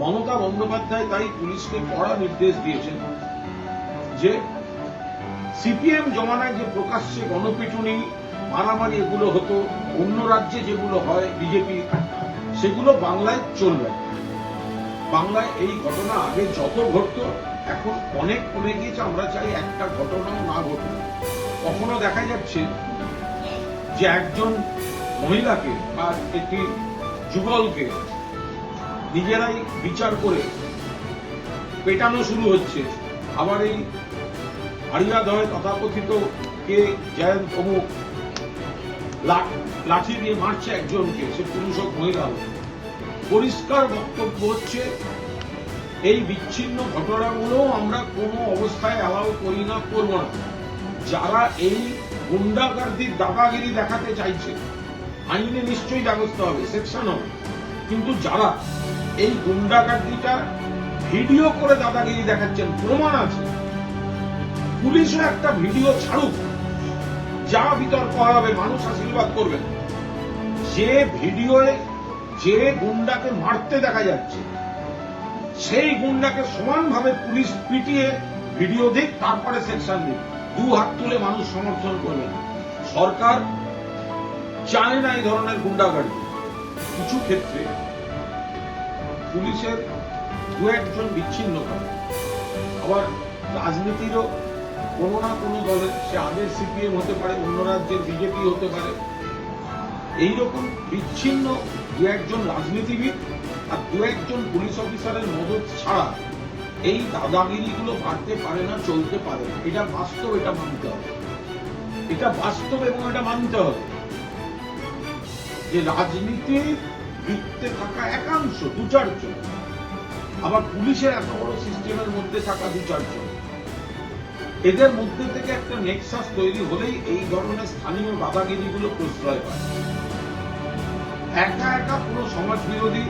মমতা বন্দ্যোপাধ্যায় তাই পুলিশকে কড়া নির্দেশ দিয়েছেন। যে সিপিএম জমানায় যে প্রকাশ্যে গণপিটুনি, মারামারি এগুলো হতো, অন্য রাজ্যে যেগুলো হয় বিজেপি সেগুলো বাংলায় চলবে। বাংলায় এই ঘটনা আগে যত ঘটত, এখন অনেক কমে গিয়েছে। আমরা চাই একটা ঘটনাও না ঘটুক। কখনো দেখা যাচ্ছে যে একজন মহিলাকে বা একটি যুগলকে নিজেরাই বিচার করে পেটানো শুরু হচ্ছে। আবার এই হারিয়াদয় তথাকথিত কে জয়ন্ত অমুক লাঠি দিয়ে মারছে একজনকে, সে পুরুষ হোক, মহিলা হোক। পরিষ্কার বক্তব্য হচ্ছে, এই বিচ্ছিন্ন ঘটনাগুলো আমরা কোনো অবস্থায় অ্যালাউ করি না, করব না। যারা এই গুন্ডাগার্দির দাদাগিরি দেখাতে চাইছে, আইনে নিশ্চয়ই ব্যবস্থা হবে, সেকশন হবে। কিন্তু যারা এই গুন্ডাগার্দিটা ভিডিও করে দাদাগিরি দেখাচ্ছেন, প্রমাণ আছে। পুলিশও একটা ভিডিও ছাড়ুক, যা বিতর্ক হবে মানুষ আশীর্বাদ করবেন যে ভিডিওয়ে যে গুন্ডাকে মারতে দেখা যাচ্ছে, সেই গুন্ডাকে সমানভাবে পুলিশ পিটিয়ে ভিডিও দিক, তারপরে সেকশন দিক। দু হাত তুলে মানুষ সমর্থন করবেন সরকার চায় না এই ধরনের গুন্ডাগাড়ি কিছু ক্ষেত্রে পুলিশের দু একজন বিচ্ছিন্ন করে। আবার রাজনীতিরও কোনো না কোনো দলের সে আগের সিপিএম হতে পারে, অন্য রাজ্যের বিজেপি হতে পারে। এইরকম বিচ্ছিন্ন দু একজন রাজনীতিবিদ আর দু একজন পুলিশ অফিসারের মদত ছাড়া এই দাদাগিরিগুলো বাড়তে পারে না, চলতে পারে না। এটা বাস্তব, এটা মানতে হবে। এটা বাস্তব এবং এটা মানতে হবে যে রাজনীতির বৃত্তে থাকা একাংশ দু চারজন আবার পুলিশের এত বড় সিস্টেমের মধ্যে থাকা দু চারজন এদের মধ্যে থেকে একটা নেক্সাস তৈরি হলেই এই ধরনের স্থানীয় দাদাগিরিগুলো প্রশ্রয় পায়। একা একা পুরো সমাজ বিরোধী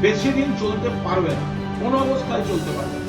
বেশি দিন চলতে পারবে না। কোন অবস্থায় চলতে পারবে না।